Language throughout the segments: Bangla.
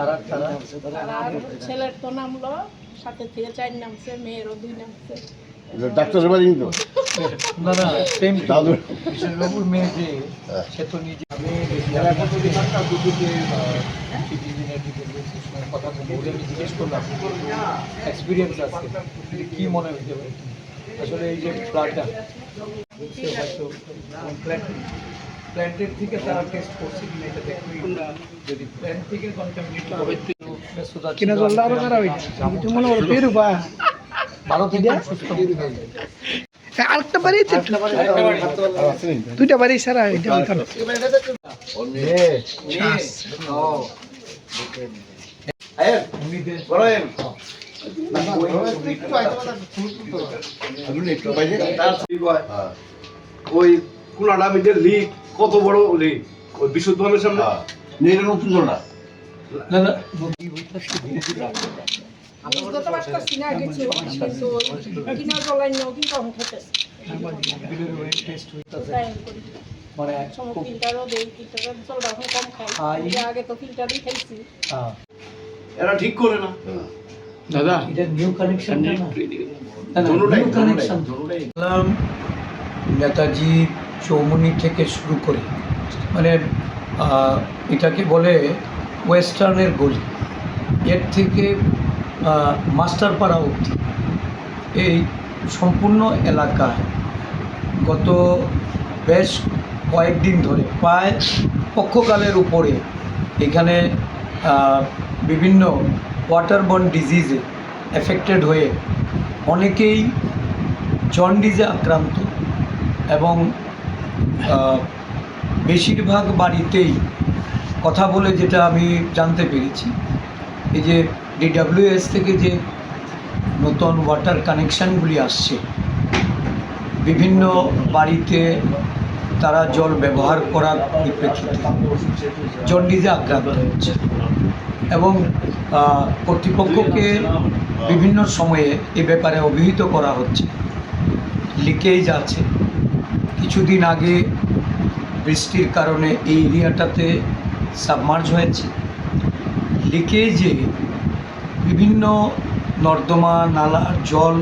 তারা তারা। আর ছেলের তো নামলো সাথে থেকে চার নামছে মেয়েরও দুই নামছে। ডাক্তারের বাড়ি তো না না সেম দাদুর বিশ্ববাবুর মেয়ে যে। সে তো নিজে আমি কথা আমি জিজ্ঞেস করলাম এক্সপিরিয়েন্স আছে। কি মনে হইতে পারে? আসলে এই যে ব্লাডটা হয়তো প্ল্যান্টের থেকে তারা টেস্ট করছে কিনা এটা দেখবে যদি প্ল্যান্ট থেকে কন্টামিনেট হবে কিনা মনে করো পেরু বা। ভালো থেকে হয়ে যায় আরেকটা বাড়ি দুইটা বাড়ি সারা এটা ওই কুলাডা মিটের লিক কত বড় ওই বিশুদ্ধ ভাবের সামনে? এটা নতুন জোড়া না না। মানে সময় খুব ফিল্টারও দেই ফিল্টারের জলটা এখন কম খাই। হ্যাঁ, হ্যাঁ। এরা ঠিক করে না। দাদা এটা নিউ কানেকশন না? নিউ কানেকশন নেতাজি চৌমনি থেকে শুরু করে মানে এটাকে বলে ওয়েস্টার্নের গলি। এর থেকে মাস্টারপাড়া অবধি। এই সম্পূর্ণ এলাকায় গত বেশ কয়েকদিন ধরে, প্রায় পক্ষকালের উপরে এখানে বিভিন্ন ওয়াটারবর্ন ডিজিজে এফেক্টেড হয়ে অনেকেই জন্ডিজে আক্রান্ত এবং বেশিরভাগ বাড়িতেই কথা বলে যেটা আমি জানতে পেরেছি, এই যে ডিডাব্লিউএস থেকে যে নতুন ওয়াটার কানেকশানগুলি আসছে, বিভিন্ন বাড়িতে তারা জল ব্যবহার করার পরিপ্রেক্ষিতে জন্ডিজে আক্রান্ত হচ্ছে এবং কর্তৃপক্ষকে বিভিন্ন সময়ে এ ব্যাপারে অভিহিত করা হচ্ছে, লিকেজ আছে কিছুদিন আগে বৃষ্টির কারণে এই এরিয়াটাতে সাবমার্জ হয়েছে। লিকেজে বিভিন্ন নর্দমা নালার জল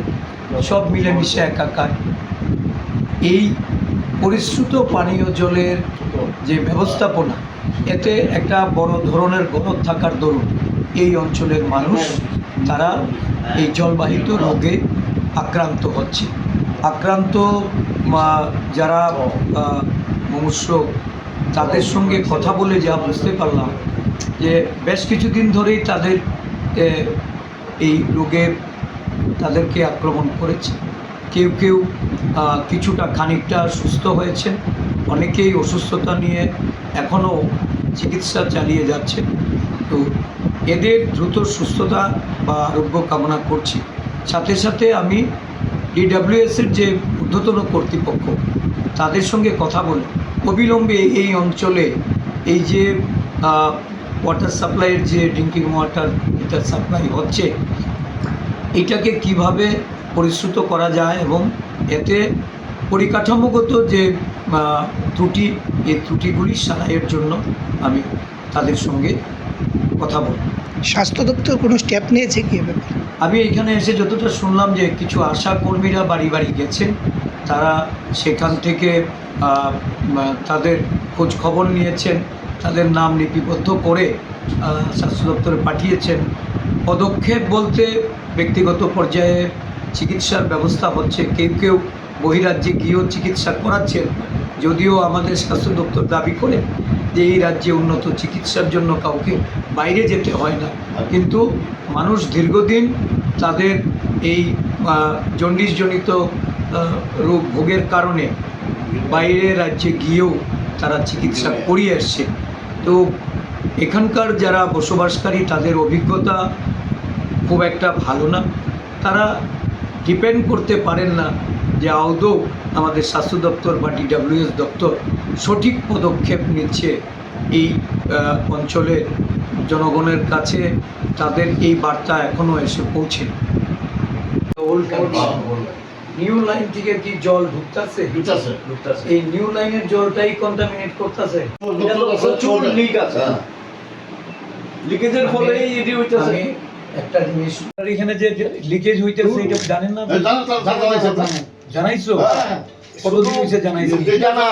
সব মিলেমিশে একাকার। এই পরিশ্রুত পানীয় জলের যে ব্যবস্থাপনা, এতে একটা বড় ধরনের গরদ থাকার দরুন এই অঞ্চলের মানুষ, তারা এই জলবাহিত রোগে আক্রান্ত হচ্ছে। আক্রান্ত যারা মুমূর্ষু তাদের সঙ্গে কথা বলে যা বুঝতে পারলাম যে বেশ কিছুদিন ধরেই তাদের এই রোগে তাদেরকে আক্রমণ করেছে। কেউ কেউ কিছুটা খানিকটা সুস্থ হয়েছে অনেকেই অসুস্থতা নিয়ে এখনও চিকিৎসা চালিয়ে যাচ্ছে তো এদের দ্রুত সুস্থতা বা আরোগ্য কামনা করছি। সাথে সাথে আমি ডিডাব্লিউএসের যে ঊর্ধ্বতন কর্তৃপক্ষ, তাদের সঙ্গে কথা বলে, অবিলম্বে এই অঞ্চলে এই যে ওয়াটার সাপ্লাইয়ের যে ড্রিঙ্কিং ওয়াটার এটা সাপ্লাই হচ্ছে, এটাকে কীভাবে পরিশ্রুত করা যায় এবং এতে পরিকাঠামোগত যে ত্রুটি, এই ত্রুটিগুলি সারাইয়ের জন্য আমি তাদের সঙ্গে কথা বলব। স্বাস্থ্য দপ্তর কোনো স্টেপ নিয়েছে কি ব্যাপারে? আমি এখানে এসে যতটা শুনলাম যে কিছু আশা কর্মীরা বাড়ি বাড়ি গেছেন, তারা সেখান থেকে তাদের খোঁজ খবর নিয়েছেন, তাদের নাম লিপিবদ্ধ করে স্বাস্থ্য দপ্তরে পাঠিয়েছেন। পদক্ষেপ বলতে ব্যক্তিগত পর্যায়ে চিকিৎসার ব্যবস্থা হচ্ছে। কেউ কেউ বহিরাজ্যে গিয়েও চিকিৎসা করাচ্ছেন। যদিও আমাদের স্বাস্থ্য দপ্তর দাবি করে যে এই রাজ্যে উন্নত চিকিৎসার জন্য কাউকে বাইরে যেতে হয় না। কিন্তু মানুষ দীর্ঘদিন তাদের এই জন্ডিসজনিত রোগ ভোগের কারণে বাইরে রাজ্যে গিয়েও তারা চিকিৎসা করিয়ে আসছে। তো এখানকার যারা বসবাসকারী তাদের অভিজ্ঞতা খুব একটা ভালো না। তারা ডিপেন্ড করতে পারেন না যে আদৌ আমাদের স্বাস্থ্য দপ্তর বা ডিডাব্লিউএস দপ্তর সঠিক পদক্ষেপ নিচ্ছে এই অঞ্চলের জনগণের কাছে তাদের এই বার্তা এখনও এসে পৌঁছে নিউ লাইন থেকে কি জল ঢুকতেছে? দুটাছে এই নিউ লাইনের জলটাই কন্টামিনেট করতেছে। প্রচুর লিক আছে। লিকেজের ফলে এটি হইতেছে। একটা জিনিস। এখানে যে লিকেজ হইতেছে এটা জানেন না জানো জানো জানো জানো জানাইছো? হ্যাঁ। কতদিন হয়েছে জানাইছো? জানা?